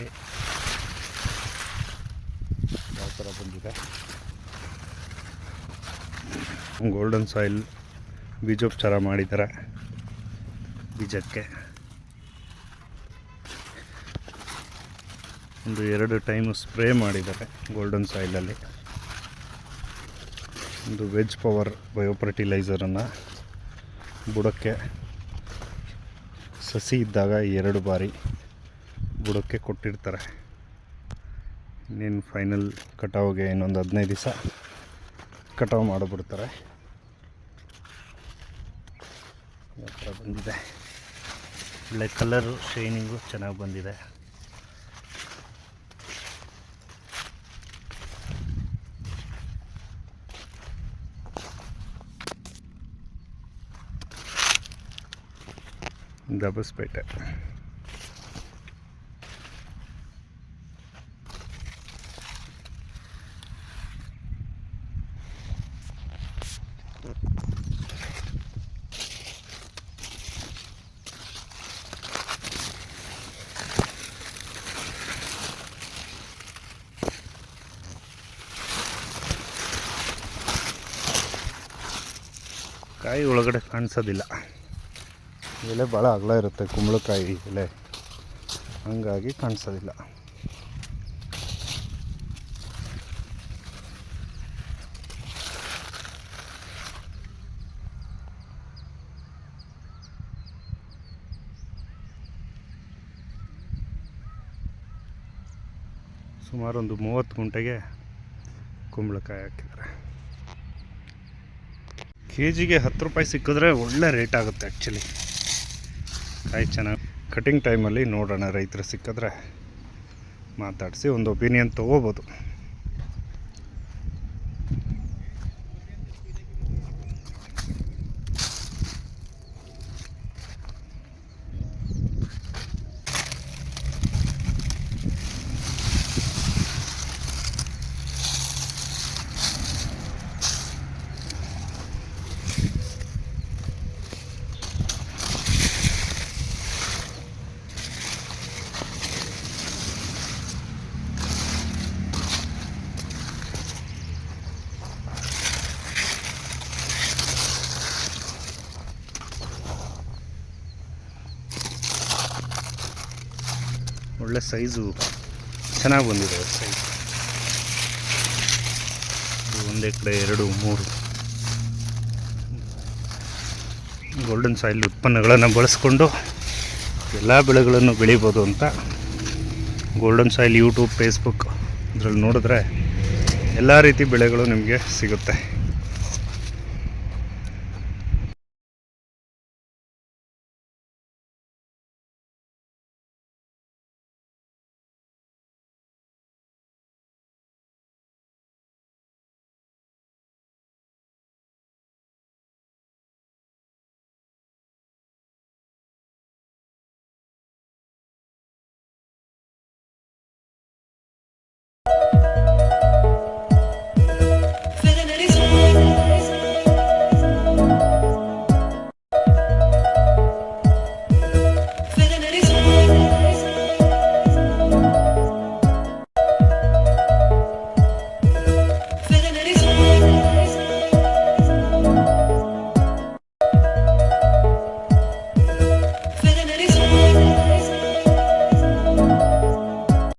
ನೋಡಿ ಯಾವ ಥರ ಬಂದಿದೆ? ಗೋಲ್ಡನ್ ಸಾಯಿಲ್ ಬೀಜೋಪಚಾರ ಮಾಡಿದ್ದಾರೆ ಬೀಜಕ್ಕೆ. ಒಂದು ಎರಡು ಟೈಮು ಸ್ಪ್ರೇ ಮಾಡಿದ್ದಾರೆ ಗೋಲ್ಡನ್ ಸಾಯಿಲಲ್ಲಿ ಒಂದು ವೆಜ್ ಪವರ್ ಬಯೋ ಫರ್ಟಿಲೈಸರನ್ನು ಬುಡಕ್ಕೆ ಸಸಿ ಇದ್ದಾಗ ಎರಡು ಬಾರಿ. ಬುಡಕ್ಕೆ ಕೊಟ್ಟಿರ್ತಾರೆ. ಇನ್ನೇನು ಫೈನಲ್ ಕಟಾವ್ಗೆ ಇನ್ನೊಂದು ಹದಿನೈದು ದಿವಸ ಕಟಾವು ಮಾಡಿಬಿಡ್ತಾರೆ. ಬಂದಿದೆ. ಒಳ್ಳೆ ಕಲರು ಶೈನಿಂಗು ಚೆನ್ನಾಗಿ ಬಂದಿದೆ. ದಬಸ್ಪೇಟೆ. ಕಾಯಿ ಒಳಗಡೆ ಕಾಣಿಸೋದಿಲ್ಲ. ಎಲೆ ಭಾಳ ಅಗಲ ಇರುತ್ತೆ ಕುಂಬಳಕಾಯಿ ಎಲೆ ಹಂಗಾಗಿ ಕಾಣಿಸೋದಿಲ್ಲ. ಸುಮಾರು ಒಂದು ಮೂವತ್ತು ಗುಂಟೆಗೆ ಕುಂಬಳಕಾಯಿ ಹಾಕಿದ್ದಾರೆ. ಕೆ ಜಿಗೆ ಹತ್ತು ರೂಪಾಯಿ ಸಿಕ್ಕಿದ್ರೆ ಒಳ್ಳೆ ರೇಟ್ ಆಗುತ್ತೆ ಆ್ಯಕ್ಚುಲಿ ಕಾಯಿ ಚೆನ್ನಾಗಿ ಕಟಿಂಗ್ ಟೈಮಲ್ಲಿ ನೋಡೋಣ ರೈತರು ಸಿಕ್ಕಿದ್ರೆ ಮಾತಾಡಿಸಿ ಒಂದು ಒಪಿನಿಯನ್ ತೊಗೋಬೋದು. ಒಳ್ಳೆ ಸೈಜು ಚೆನ್ನಾಗಿ ಬಂದಿದೆ ಸೈಜ್. ಒಂದೇ ಕಡೆ ಎರಡು, ಮೂರು. ಗೋಲ್ಡನ್ ಸಾಯಿಲ್ ಉತ್ಪನ್ನಗಳನ್ನು ಬಳಸ್ಕೊಂಡು ಎಲ್ಲ ಬೆಳೆಗಳನ್ನು ಬೆಳಿಬೋದು ಅಂತ ಗೋಲ್ಡನ್ ಸಾಯಿಲ್ ಯೂಟ್ಯೂಬ್ ಫೇಸ್ಬುಕ್ ಇದರಲ್ಲಿ ನೋಡಿದ್ರೆ ಎಲ್ಲ ರೀತಿ ಬೆಳೆಗಳು ನಿಮಗೆ ಸಿಗುತ್ತೆ.